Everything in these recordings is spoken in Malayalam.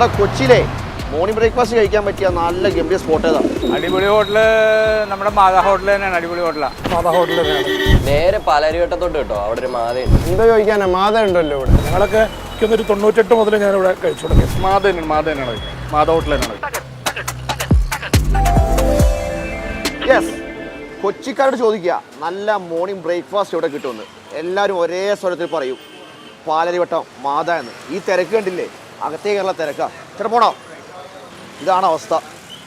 എടാ കൊച്ചിയിലെ മോർണിംഗ് ബ്രേക്ക്ഫാസ്റ്റ് കഴിക്കാൻ പറ്റിയ നല്ല ഗംഭീര സ്പോട്ട് ഏതാണ് അടിപൊളി ഹോട്ടൽ നമ്മുടെ മാതാ ഹോട്ടൽ തന്നെയാണ് അടിപൊളി ഹോട്ടലാണ് മാതാ ഹോട്ടൽ നേരെ പാലാരിവട്ടത്തോട്ട് കേട്ടോ അവിടെ ഒരു മാത എന്താ ചോദിക്കാനാ? മാത ഉണ്ടല്ലോ ഇവിടെ. ഞങ്ങളൊക്കെ ഒരു തൊണ്ണൂറ്റെട്ട് മുതൽ ഞാൻ ഇവിടെ കഴിച്ചു തുടങ്ങി. മാത തന്നെയാണ് മാത തന്നെയാണ്. മാത ഹോട്ടൽ തന്നെയാണ്. യെസ് കൊച്ചിക്കാരോട് ചോദിക്കുക. നല്ല മോർണിംഗ് ബ്രേക്ക്ഫാസ്റ്റ് ഇവിടെ കിട്ടുമെന്ന്. എല്ലാവരും ഒരേ സ്വരത്തിൽ പറയും. പാലരിവട്ടം മാത എന്ന്. ഈ തിരക്ക് കണ്ടില്ലേ? അകത്തേ കേരള തിരക്കാ. ചേട്ടാ പോണോ? ഇതാണ് അവസ്ഥ.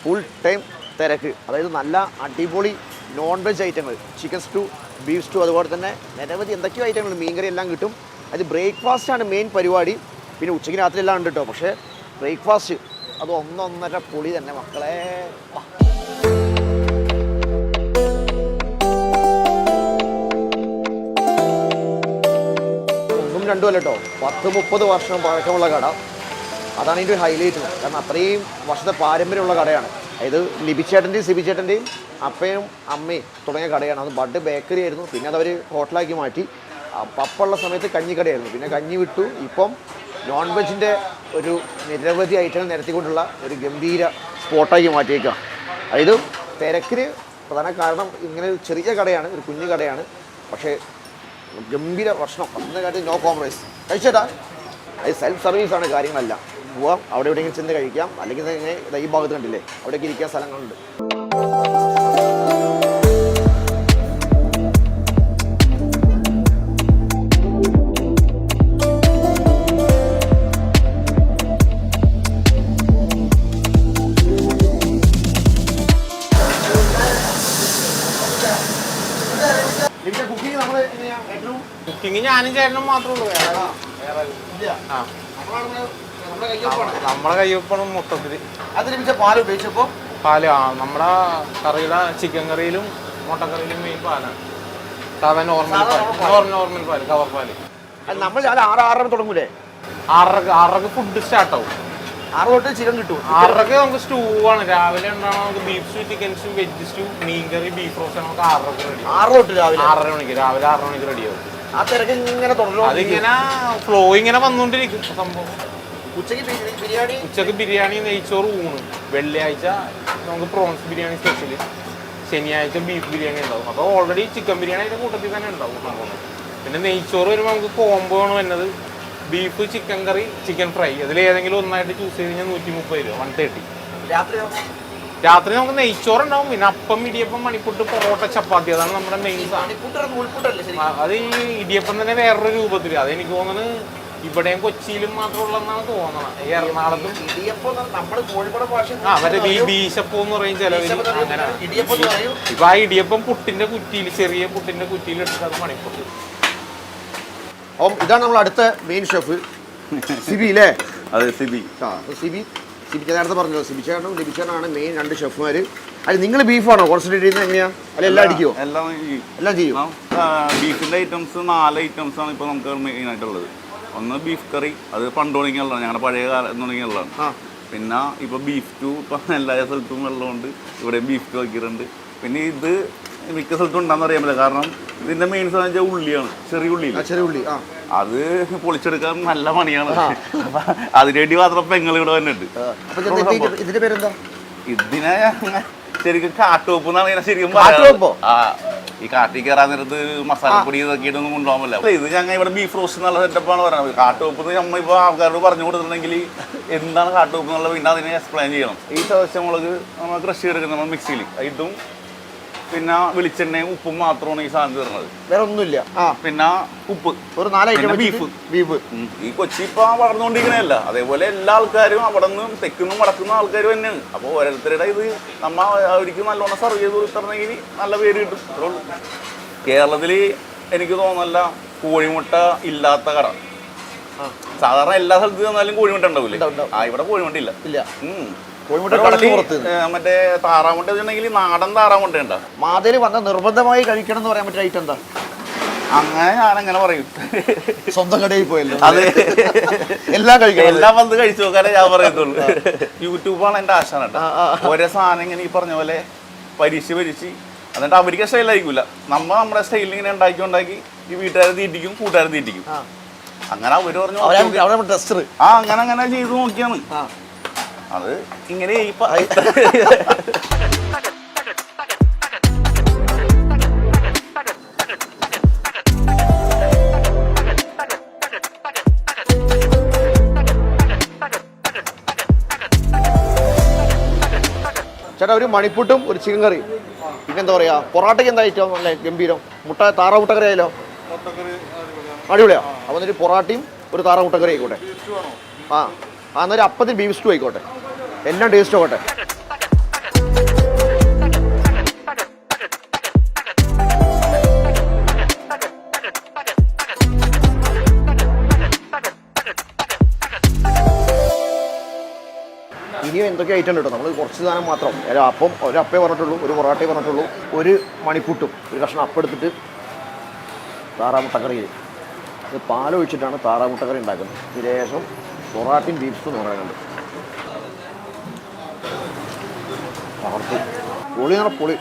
ഫുൾ ടൈം തിരക്ക്. അതായത് നല്ല അടിപൊളി നോൺ വെജ് ഐറ്റങ്ങൾ. ചിക്കൻ സ്റ്റൂ ബീഫ് സ്റ്റൂ അതുപോലെ തന്നെ നിരവധി എന്തൊക്കെയോ ഐറ്റങ്ങൾ. മീൻകറി എല്ലാം കിട്ടും. അത് ബ്രേക്ക്ഫാസ്റ്റാണ് മെയിൻ പരിപാടി. പിന്നെ ഉച്ചയ്ക്ക് രാത്രി എല്ലാം ഉണ്ട് കേട്ടോ പക്ഷേ ബ്രേക്ക്ഫാസ്റ്റ് അത് ഒന്നൊന്നര പൊളി തന്നെ മക്കളെ. ഒന്നും രണ്ടുമല്ല കേട്ടോ പത്ത് മുപ്പത് വർഷം പഴക്കമുള്ള കട. അതാണ് ഇതിന്റെ ഹൈലൈറ്റ് കാരണം അത്രയും വർഷത്തെ പാരമ്പര്യമുള്ള കടയാണ്. അതായത് ലിബിച്ചേട്ടന്റെയും സിബിച്ചേട്ടന്റെയും അപ്പയും അമ്മയും തുടങ്ങിയ കടയാണ്. അത് ബഡ് ബേക്കറി ആയിരുന്നു. പിന്നെ അതവർ ഹോട്ടലാക്കി മാറ്റി. പപ്പുള്ള സമയത്ത് കഞ്ഞിക്കടയായിരുന്നു പിന്നെ കഞ്ഞി വിട്ടു. ഇപ്പം നോൺ വെജിന്റെ ഒരു നിരവധി ഐറ്റങ്ങൾ നിരത്തിക്കൊണ്ടുള്ള ഒരു ഗംഭീര സ്പോട്ടാക്കി മാറ്റിയേക്കാം അതായത് തിരക്കിന് പ്രധാന കാരണം ഇങ്ങനെ ചെറിയ കടയാണ് ഒരു കുഞ്ഞു കടയാണ്. പക്ഷേ ഗംഭീര ഭക്ഷണം. ഭക്ഷണ കാര്യത്തിൽ നോ കോംപ്രമൈസ് കഴിച്ചേട്ടാ. അത് സെൽഫ് സർവീസാണ് കാര്യങ്ങളെല്ലാം. പോവാം. അവിടെ എവിടെയെങ്കിലും ചെന്ന് കഴിക്കാം. അല്ലെങ്കിൽ തന്നെ ഈ ഭാഗത്ത് കണ്ടില്ലേ? അവിടേക്ക് ഇരിക്കാൻ സ്ഥലങ്ങളുണ്ട്. കുക്കിംഗ് ഞാനും ചേട്ടനും മാത്രമേ ഉള്ളൂ. വേറെ ഇല്ല ആ. നമ്മളെ കയ്യൊപ്പണം മൊത്തത്തിൽ അത് ലഭിച്ച പാൽ ഉപയോഗിച്ചപ്പോൾ പാൽ ആ നമ്മുടെ കറിയുടെ ചിക്കൻ കറിയിലും മുട്ടക്കറിയിലും മെയിൻ പാലാണ് സാധാ നോർമൽ പാൽ. നോർമൽ പാൽ. കവർ പാൽ നമ്മൾ ആറ് ആറര തുടങ്ങൂലേ? ആറരക്ക് ആറരക്ക് ഫുഡ് സ്റ്റാർട്ട് ആവും. ആറ് തൊട്ട് ചിക്കൻ കിട്ടും. ആറരക്ക് നമുക്ക് സ്റ്റൂ ആണ്. രാവിലെ ഉണ്ടാവണം നമുക്ക് beef stew chicken stew veg stew മീൻ കറി ബീഫ് റോസ്റ്റ് നമുക്ക് ആറരക്ക് റെഡി ആറ് തൊട്ട് രാവിലെ? ആറര മണിക്ക് രാവിലെ ആറര മണിക്ക് റെഡിയാവും ആവും. ആ തിരക്ക് ഇങ്ങനെ തുടങ്ങും അതിങ്ങനെ ഫ്ലോ ഇങ്ങനെ വന്നുകൊണ്ടിരിക്കും സംഭവം. ഉച്ചയ്ക്ക് ബിരിയാണി? ഉച്ചയ്ക്ക് ബിരിയാണി നെയ്ച്ചോറ് ഊണ്. വെള്ളിയാഴ്ച നമുക്ക് പ്രോൺസ് ബിരിയാണി സ്പെഷ്യൽ ശനിയാഴ്ച ബീഫ് ബിരിയാണി ഉണ്ടാവും. അപ്പോൾ ഓൾറെഡി ചിക്കൻ ബിരിയാണി അതിന്റെ കൂട്ടത്തിൽ തന്നെ ഉണ്ടാവും സംഭവം. പിന്നെ നെയ്ച്ചോറ് വരുമ്പോൾ നമുക്ക് കോംബോ ആണ് വരുന്നത്. ബീഫ് ചിക്കൻ കറി ചിക്കൻ ഫ്രൈ അതിൽ ഏതെങ്കിലും ഒന്നായിട്ട് ചൂസ് ചെയ്ത് കഴിഞ്ഞാൽ നൂറ്റി മുപ്പത് രൂപ വൺ തേർട്ടി രാത്രി നമുക്ക് നെയ്ച്ചോറ് ഉണ്ടാവും. പിന്നെ അപ്പം ഇടിയപ്പം മണിപ്പുട്ട് പൊറോട്ട ചപ്പാത്തി. അതാണ് നമ്മുടെ മെയിൻ സാധനം അത് ഈ ഇടിയപ്പം തന്നെ വേറൊരു രൂപത്തിൽ അത് എനിക്ക് തോന്നുന്നത് ഇവിടെയും കൊച്ചിയിലും മാത്രമുള്ളതെന്നാണ് തോന്നണം ഈ എറണാകുളത്തും ആ മറ്റേ ബീ ബീശപ്പം എന്ന് പറയും ചിലവര് അങ്ങനെ ഇപ്പൊ ആ ഇടിയപ്പം പുട്ടിന്റെ കുറ്റിയിൽ ചെറിയ പുട്ടിന്റെ കുറ്റിയിൽ എടുത്തിട്ട് അത് മണിപ്പുട്ട് അപ്പം ഇതാണ് നമ്മൾ അടുത്ത മെയിൻ ഷെഫ് സിബി അല്ലേ അതെ സിബി. ആ സിബി സിബി നേരത്തെ പറഞ്ഞല്ലോ സിബി ചേട്ടനും ലിബി ചേട്ടനാണ് മെയിൻ രണ്ട് ഷെഫുമാർ അല്ല നിങ്ങൾ ബീഫാണോ കോൺസെൻട്രേറ്റ് ചെയ്യുന്നത് എങ്ങനെയാ? അല്ല എല്ലാം അടിക്കുമോ എല്ലാം എല്ലാം ചെയ്യും. ബീഫിന്റെ ഐറ്റംസ് നാല് ഐറ്റംസ് ആണ് ഇപ്പൊ നമുക്ക് മെയിൻ ആയിട്ടുള്ളത്. ഒന്ന് ബീഫ് കറി അത് പണ്ട് തുടങ്ങിയുള്ളതാണ്. ഞങ്ങളുടെ പഴയ കാലം തുടങ്ങിയുള്ളതാണ്. പിന്നെ ഇപ്പൊ ബീഫ് ടു ഇപ്പൊ എല്ലാ സ്ഥലത്തും വെള്ളമുണ്ട്. ഇവിടെ ബീഫ് ടു ആക്കിയിട്ടുണ്ട് പിന്നെ ഇത് മിക്ക സ്ഥലത്തും ഉണ്ടാന്ന് അറിയാൻ പറ്റില്ല. കാരണം ഇതിന്റെ മെയിൻ സാധനം വെച്ചാൽ ഉള്ളിയാണ്. ചെറിയ ഉള്ളി ചെറിയ ഉള്ളി. അത് പൊളിച്ചെടുക്കാൻ നല്ല പണിയാണ്. അപ്പൊ അതിനുവേണ്ടി മാത്രം പെങ്ങൾ ഇവിടെ വന്നിട്ടുണ്ട് ഇതിനെ ശരിക്കും കാട്ടുവെപ്പ് എന്നാണ് ഇങ്ങനെ ശരിക്കും കാട്ടുവെപ്പോ? ആ ഈ കാട്ടി കയറാൻ നേരത്ത് മസാലപ്പൊടി ഇതൊക്കെ ഇടൊന്നും കൊണ്ടുപോകാൻ പറ്റില്ല. ഇത് ഞങ്ങൾ ഇവിടെ ബീഫ് റോസ്റ്റ് എന്നുള്ള സെറ്റപ്പാണ് പറയുന്നത്. കാട്ടുവെപ്പ് എന്ന് നമ്മ ഇപ്പോൾ ആൾക്കാരോട് പറഞ്ഞു കൊടുത്തിട്ടുണ്ടെങ്കിൽ എന്താണ് കാട്ടുവെപ്പ് എന്നുള്ളത് പിന്നെ അതിനെ എക്സ്പ്ലെയിൻ ചെയ്യണം. ഈ സദസ്യമുളക് നമ്മൾ കൃഷി എടുക്കുന്നത് നമ്മൾ മിക്സിയിൽ ഇതും പിന്നെ വെളിച്ചെണ്ണയും ഉപ്പും മാത്രമാണ് ഈ സാധനം തരുന്നത് വേറെ ഒന്നുമില്ല ആ. പിന്നെ ഉപ്പ്. ഒരു നാലായിട്ട് പിന്നെ ബീഫ്. ബീഫ്. ഈ കൊച്ചി ഇപ്പൊ വളർന്നുകൊണ്ടിരിക്കണല്ല അതേപോലെ എല്ലാ ആൾക്കാരും അവിടെ നിന്നും തെക്കുന്നും വടക്കുന്ന ആൾക്കാരും തന്നെയാണ്. അപ്പോൾ ഓരോരുത്തരുടെ ഇത് നമ്മ അവർക്ക് നല്ലോണം സർവ് ചെയ്ത് കൊടുത്തിട്ടുണ്ടെങ്കിൽ നല്ല പേര് കിട്ടും. അത്രേ ഉള്ളൂ. കേരളത്തിൽ എനിക്ക് തോന്നല്ല കോഴിമുട്ട ഇല്ലാത്ത കട. സാധാരണ എല്ലാ സ്ഥലത്തും ചെന്നാലും കോഴിമുട്ട ഉണ്ടാവില്ലേ ഉണ്ടാവും, ഉണ്ടാവും. ആ ഇവിടെ കോഴിമുട്ട ഇല്ല. ഇല്ല. മറ്റേ താറാമുട്ട വെച്ചിട്ടുണ്ടെങ്കിൽ നാടൻ താറാമുട്ട ഉണ്ടാ മാതേൽ വന്ന നിർബന്ധമായി കഴിക്കണം എന്ന് പറയാൻ പറ്റിയ ഐറ്റം എന്താ? അങ്ങനെ ഞാൻ അങ്ങനെ പറയും. സ്വന്തം കടയിൽ പോയല്ലോ. അതെ. എല്ലാം കഴിക്കണം. എല്ലാം വന്ന് കഴിച്ചു നോക്കാനേ ഞാൻ പറയത്തുള്ളൂ യൂട്യൂബാണ് എന്റെ ആശാന. ഓരോ സാധനം ഇങ്ങനെ ഈ പറഞ്ഞ പോലെ പരീക്ഷ പരീക്ഷ എന്നിട്ട് അവർക്ക് സ്റ്റൈലായിരിക്കില്ല നമ്മ നമ്മുടെ സ്റ്റൈലിൽ ഇങ്ങനെ ഉണ്ടാക്കി ഉണ്ടാക്കി ഈ വീട്ടുകാരെ തീറ്റിക്കും കൂട്ടുകാരെ തീറ്റിക്കും. അങ്ങനെ അവർ പറഞ്ഞു ആ അങ്ങനെ അങ്ങനെ ചെയ്ത് നോക്കിയാണ്. അത് ഇങ്ങനെ ഈ പ- ചേട്ടാ ഒരു മണിപ്പൂട്ടും ഒരു ചിക്കൻ കറി. പിന്നെന്താ പറയാ പൊറാട്ടയ്ക്ക് എന്താ ഏറ്റവും നല്ല ഗംഭീരം. മുട്ട താറ മുട്ടക്കറി ആയാലോ? അടിപൊളിയാ. അപ്പൊ ഒരു പൊറാട്ടയും ഒരു താറ മുട്ടക്കറി ആയിക്കോട്ടെ. ആ ആ എന്നൊരു അപ്പത്തിന് ബീഫ് സ്റ്റൂ ആയിക്കോട്ടെ. എല്ലാം ടേസ്റ്റ് ആവട്ടെ. ഇനിയും എന്തൊക്കെ ഐറ്റം കിട്ടും നമ്മൾ കുറച്ച് സാധനം മാത്രം. ഒരു അപ്പം ഒരു അപ്പേ പറഞ്ഞിട്ടുള്ളൂ ഒരു പൊറോട്ടയെ പറഞ്ഞിട്ടുള്ളൂ ഒരു മണിക്കൂട്ടും ഒരു കഷ്ണം അപ്പം എടുത്തിട്ട് താറാമുട്ടക്കറി. ഇത് പാലൊഴിച്ചിട്ടാണ് താറാമുട്ടക്കറി ഉണ്ടാക്കുന്നത്. ശേഷം പൊറാട്ടയും ബീഫ്സും എന്ന് പറയുന്നുണ്ട്. തകർത്തു പൊളി പറഞ്ഞാൽ പൊളി.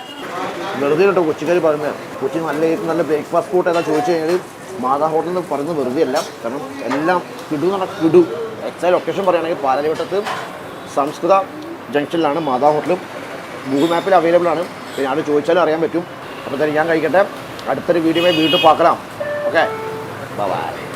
വെറുതെ കേട്ടോ കൊച്ചിക്കാർ പറയുന്നത് കൊച്ചി നല്ല നല്ല ബ്രേക്ക്ഫാസ്റ്റ് ഫുഡ് ഏതാ ചോദിച്ചു കഴിഞ്ഞാൽ മാതാ ഹോട്ടൽ എന്ന് പറയുന്നത് വെറുതെ അല്ല. കാരണം എല്ലാം കിടു പറഞ്ഞാൽ കിടു. എക്സാക്ട് ലൊക്കേഷൻ പറയുകയാണെങ്കിൽ പാലരിവട്ടത്ത് സംസ്കൃത ജംഗ്ഷനിലാണ് മാതാ ഹോട്ടലും ഗൂഗിൾ മാപ്പിൽ അവൈലബിൾ ആണ്. പിന്നെ ആട് ചോദിച്ചാലും അറിയാൻ പറ്റും. അപ്പോൾ തന്നെ ഞാൻ കഴിക്കട്ടെ. അടുത്തൊരു വീഡിയോ വീണ്ടും പാക്കലാം. Okay bye